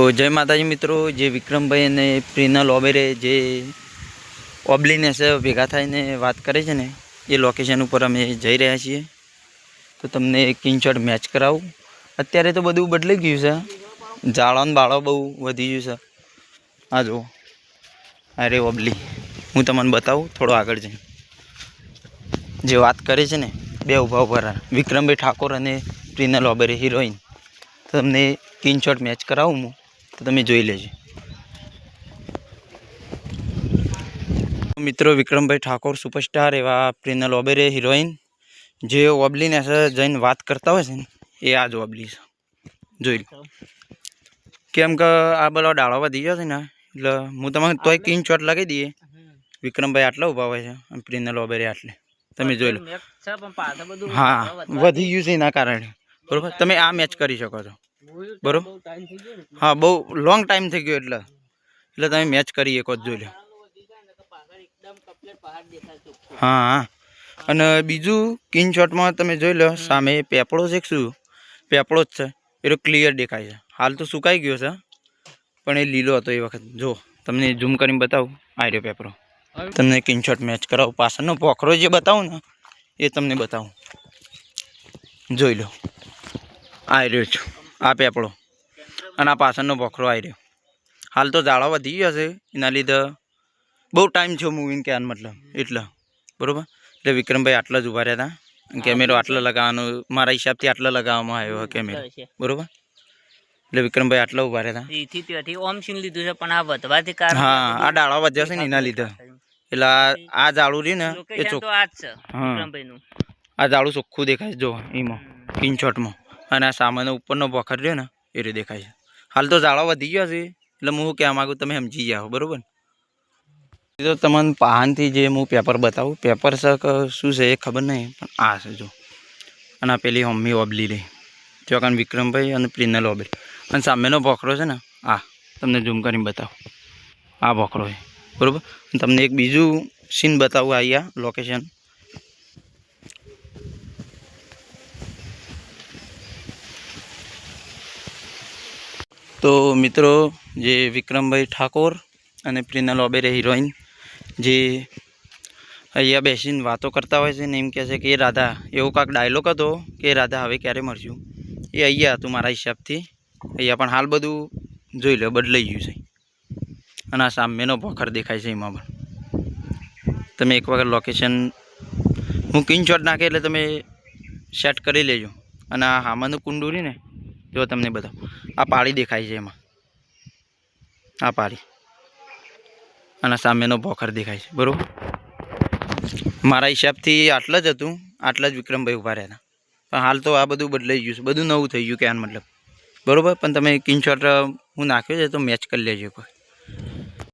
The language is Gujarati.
તો જય માતાજી મિત્રો, જે વિક્રમભાઈ અને પ્રિનલ ઓબેરે જે ઓબલીનેસ ભેગા થઈને વાત કરે છે ને, એ લોકેશન ઉપર અમે જઈ રહ્યા છીએ. તો તમને કિંચોટ મેચ કરાવું. અત્યારે તો બધું બદલાઈ ગયું છે. જાળો બાળો બહુ વધી ગયું છે. આ જુઓ. અરે ઓબલી, હું તમને બતાવું, થોડો આગળ જઈને. જે વાત કરે છે ને, બે ઊભા ઊભા વિક્રમભાઈ ઠાકોર અને પ્રિનલ ઓબેરે હિરોઈન તમને કિંચોટ મેચ કરાવું હું. તો તમે જોઈ લેજો. મિત્રો વિક્રમભાઈ ઠાકોર સુપરસ્ટાર એવા પ્રિનલ ઓબેરે હિરોઈન જે ઓબલીને જઈને વાત કરતા હોય છે ને એ આ જ ઓબલી છે. જોઈ લો. કેમ કે આ બધા ડાળો વધી ગયો છે ને એટલે હું તમને તોય કિંગ ચોટ લગાવી દઈએ. વિક્રમભાઈ આટલા ઊભા હોય છે અને પ્રિનલ ઓબેરે આટલે. તમે જોઈ લો. હા વધી ગયું છે એના કારણે. બરોબર? તમે આ મેચ કરી શકો છો. બરોબર? હા બહુ લોંગ ટાઈમ થઈ ગયો એટલે. એટલે તમે મેચ કરી શકો જ જોઈ લો. હા હા અને બીજું કિંગ શોટમાં તમે જોઈ લો સામે પેપળો છે શું? પેપળો જ છે. એટલો ક્લિયર દેખાય છે. હાલ તો સુકાઈ ગયો છે પણ એ લીલો હતો એ વખત. જો તમને ઝૂમ કરીને બતાવું. આ રહ્યો પેપરો તમને કિન શોટ મેચ કરાવું. પાછળનો પોખરો જે બતાવું ને એ તમને બતાવું. જોઈ લો. આ રહ્યો છું. આ પેપડો અને આ પાછળનો પોખરો આવી રહ્યો. હાલ તો ઝાડા વધી ગયો છે એના લીધે બહુ ટાઈમ થયો મૂવીને કહેવાનો મતલબ. એટલે બરાબર? એટલે વિક્રમભાઈ આટલા જ ઊભા રહ્યા હતા. કેમેરો આટલા લગાવવાનો મારા હિસાબથી આટલા લગાવવામાં આવ્યો કેમેરો. બરાબર? એટલે વિક્રમભાઈ આટલા ઊભા રહ્યા હતા. ઓમ સીન લીધું છે પણ આ વધવાથી કારણ હા આ ડાળા વધ્યા છે ને એના લીધે. એટલે આ આ ઝાડું રહ્યું ને એ ચોખ્ખું. આ છે ઝાડું ચોખ્ખું દેખાય જો એમાં કિંચોટમાં અને આ સામાનો ઉપરનો પોખર રહ્યો ને, એ રીતે દેખાય છે. હાલ તો ઝાડો વધી ગયો છે, એટલે હું કહેવા માગું તમે સમજી જાઓ બરાબર? ને? તો તમને પાનથી જે હું પેપર બતાવું, પેપર શું છે એ ખબર નહીં, પણ આ છે જો. અને આ પેલી મમ્મી ઓબલી રહી ચોકાન કાન વિક્રમભાઈ અને પ્રિનલ ઓબલી. અને સામેનો ભોખરો છે ને, આ, તમને ઝૂમ કરીને બતાવું. આ ભોખરો છે, બરાબર? તમને એક બીજું સીન બતાવું અહીંયા લોકેશન તો મિત્રો, જે વિક્રમભાઈ ઠાકોર અને પ્રિનલ ઓબેરે હિરોઈન, જે અહીંયા બેસીને વાતો કરતા હોય છે ને એમ કહે છે કે એ રાધા, એવો કાંક ડાયલોગ હતો કે, રાધા, હવે ક્યારે મળશું એ અહીંયા હતું મારા હિસાબથી. અહીંયા પણ હાલ બધું જોઈ લો, બદલાઈ ગયું છે. અને આ સામેનો પોખર દેખાય છે એમાં પણ. તમે એક વખત લોકેશન હું કિંગ નાખે એટલે તમે સેટ કરી લેજો. અને આ હામાનું કુંડુરી ને જો તમને બધા આ પાળી દેખાય છે એમાં. આ પાળી. અને સામેનો ભોખર દેખાય છે. બરાબર? મારા હિસાબથી આટલા જ હતું. આટલા જ વિક્રમભાઈ ઊભા રહ્યા પણ હાલ તો આ બધું બદલાઈ ગયું છે. બધું નવું થઈ ગયું કે મતલબ. બરાબર? પણ તમે કિંગ શોટ હું નાખ્યો છે તો મેચ કરી લેજો કોઈ